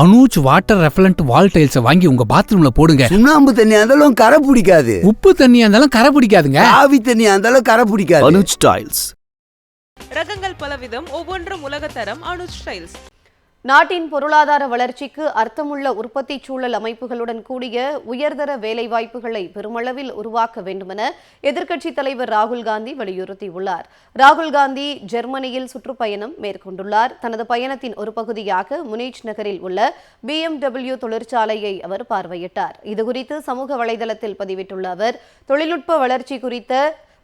Anuj water repellent wall tiles வாங்கி உங்க பாத்ரூம்ல போடுங்க. சுண்ணாம்பு தண்ணியா இருந்தாலும் கரை பிடிக்காது. உப்பு தண்ணியா இருந்தாலும் கரை பிடிக்காதுங்க. ஆவி தண்ணியா இருந்தாலும் கரை பிடிக்காது. அனுஜ் டைல்ஸ் ரகங்கள் பலவிதம் ஒவ்வொன்றும் உலகத்தரம் அனுஜ் ஸ்டைல்ஸ் நாட்டின் பொருளாதார வளர்ச்சிக்கு அர்த்தமுள்ள உற்பத்தி சூழல் அமைப்புகளுடன் கூடிய உயர்தர வேலைவாய்ப்புகளை பெருமளவில் உருவாக்க வேண்டுமென எதிர்க்கட்சித் தலைவர் ராகுல் காந்தி வலியுறுத்தியுள்ளார். ராகுல் காந்தி ஜெர்மனியில் சுற்றுப்பயணம் மேற்கொண்டுள்ளார். தனது பயணத்தின் ஒரு பகுதியாக முனீச் நகரில் உள்ள பிஎம்டபிள்யூ தொழிற்சாலையை அவர் பார்வையிட்டார். இதுகுறித்து சமூக வலைதளத்தில் பதிவிட்டுள்ள அவர் தொழில்நுட்ப வளர்ச்சி குறித்த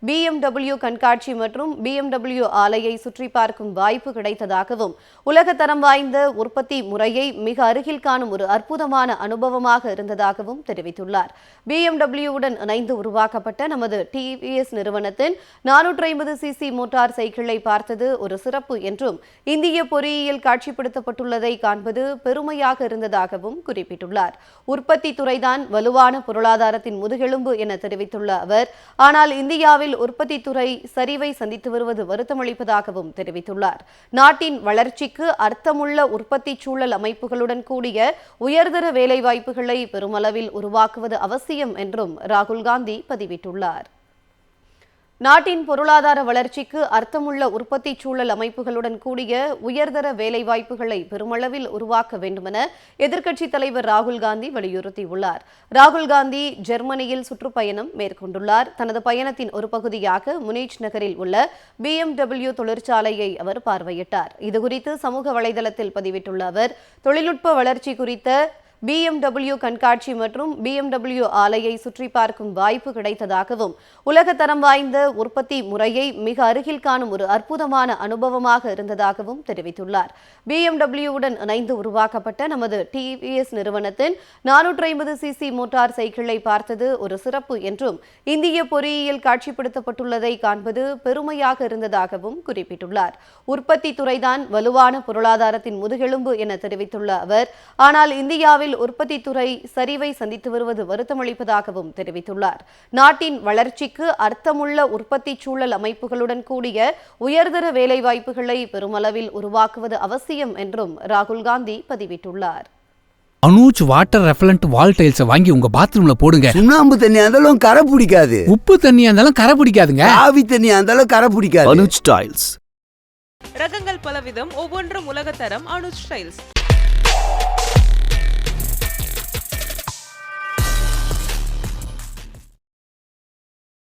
பிஎம்டபிள்யூ கண்காட்சி மற்றும் பிஎம்டபிள்யூ ஆலையை சுற்றி பார்க்கும் வாய்ப்பு கிடைத்ததாகவும் உலகத்தரம் வாய்ந்த உற்பத்தி முறையை மிக அருகில் காணும் ஒரு அற்புதமான அனுபவமாக இருந்ததாகவும் தெரிவித்துள்ளார். பிஎம்டபிள்யூவுடன் இணைந்து உருவாக்கப்பட்ட நமது டிவிஎஸ் நிறுவனத்தின் நானூற்றி ஐம்பது சிசி மோட்டார் சைக்கிளை பார்த்தது ஒரு சிறப்பு என்றும் இந்திய பொறியியல் காட்சிப்படுத்தப்பட்டுள்ளதை காண்பது பெருமையாக இருந்ததாகவும் குறிப்பிட்டுள்ளார். உற்பத்தி துறைதான் வலுவான பொருளாதாரத்தின் முதுகெலும்பு என தெரிவித்துள்ள அவர் ஆனால் இந்தியாவில் உற்பத்தி துறை சரிவை சந்தித்து வருவது வருத்தமளிப்பதாகவும் தெரிவித்துள்ளார். நாட்டின் வளர்ச்சிக்கு அர்த்தமுள்ள உற்பத்தி சூழல் அமைப்புகளுடன் கூடிய உயர்தர வேலைவாய்ப்புகளை பெருமளவில் உருவாக்குவது அவசியம் என்றும் ராகுல் காந்தி பதிவிட்டுள்ளார். நாட்டின் பொருளாதார வளர்ச்சிக்கு அர்த்தமுள்ள உற்பத்தி சூழல் அமைப்புகளுடன் கூடிய உயர்தர வேலைவாய்ப்புகளை பெருமளவில் உருவாக்க வேண்டுமென எதிர்க்கட்சித் தலைவர் ராகுல் காந்தி வலியுறுத்தியுள்ளார். ராகுல் காந்தி ஜெர்மனியில் சுற்றுப்பயணம் மேற்கொண்டுள்ளார். தனது பயணத்தின் ஒரு பகுதியாக முனீச் நகரில் உள்ள பிஎம்டபிள்யூ தொழிற்சாலையை அவர் பார்வையிட்டார். இதுகுறித்து சமூக வலைதளத்தில் பதிவிட்டுள்ள அவர் தொழில்நுட்ப வளர்ச்சி குறித்த பிஎம்டபிள்யூ கண்காட்சி மற்றும் பிஎம்டபிள்யூ ஆலையை சுற்றி பார்க்கும் வாய்ப்பு கிடைத்ததாகவும் உலகத்தரம் வாய்ந்த உற்பத்தி முறையை மிக அருகில் காணும் ஒரு அற்புதமான அனுபவமாக இருந்ததாகவும் தெரிவித்துள்ளார். பிஎம்டபிள்யூவுடன் இணைந்து உருவாக்கப்பட்ட நமது டிவிஎஸ் நிறுவனத்தின் நானூற்றி ஐம்பது சிசி மோட்டார் சைக்கிளை பார்த்தது ஒரு சிறப்பு என்றும் இந்திய பொறியியல் காட்சிப்படுத்தப்பட்டுள்ளதை காண்பது பெருமையாக இருந்ததாகவும் குறிப்பிட்டுள்ளார். உற்பத்தி துறைதான் வலுவான பொருளாதாரத்தின் முதுகெலும்பு என தெரிவித்துள்ள அவர் ஆனால் இந்தியாவில் உற்பத்தி துறை சரிவை சந்தித்து வருவது வருத்தமளிப்பதாகவும் தெரிவித்துள்ளார். நாட்டின் வளர்ச்சிக்கு அர்த்தமுள்ள உற்பத்தி சூழல் அமைப்புகளுடன் கூடிய உயர்தர வேலைவாய்ப்புகளை பெருமளவில் உருவாக்குவது அவசியம் என்றும் ராகுல் காந்தி பதிவிட்டுள்ளார். Anuj water repellent wall tiles வாங்கி உங்க பாத்ரூம்ல போடுங்க. சுண்ணாம்பு தண்ணியா இருந்தாலும் கரை பிடிக்காது. உப்பு தண்ணியா இருந்தாலும் கரை பிடிக்காதுங்க. ஆவி தண்ணியா இருந்தாலும் கரை பிடிக்காது. அனுஜ் டைல்ஸ். ரகங்கள் பலவிதம் ஒவ்வொன்றும் உலகத்தரம் அனுஜ் ஸ்டைல்ஸ்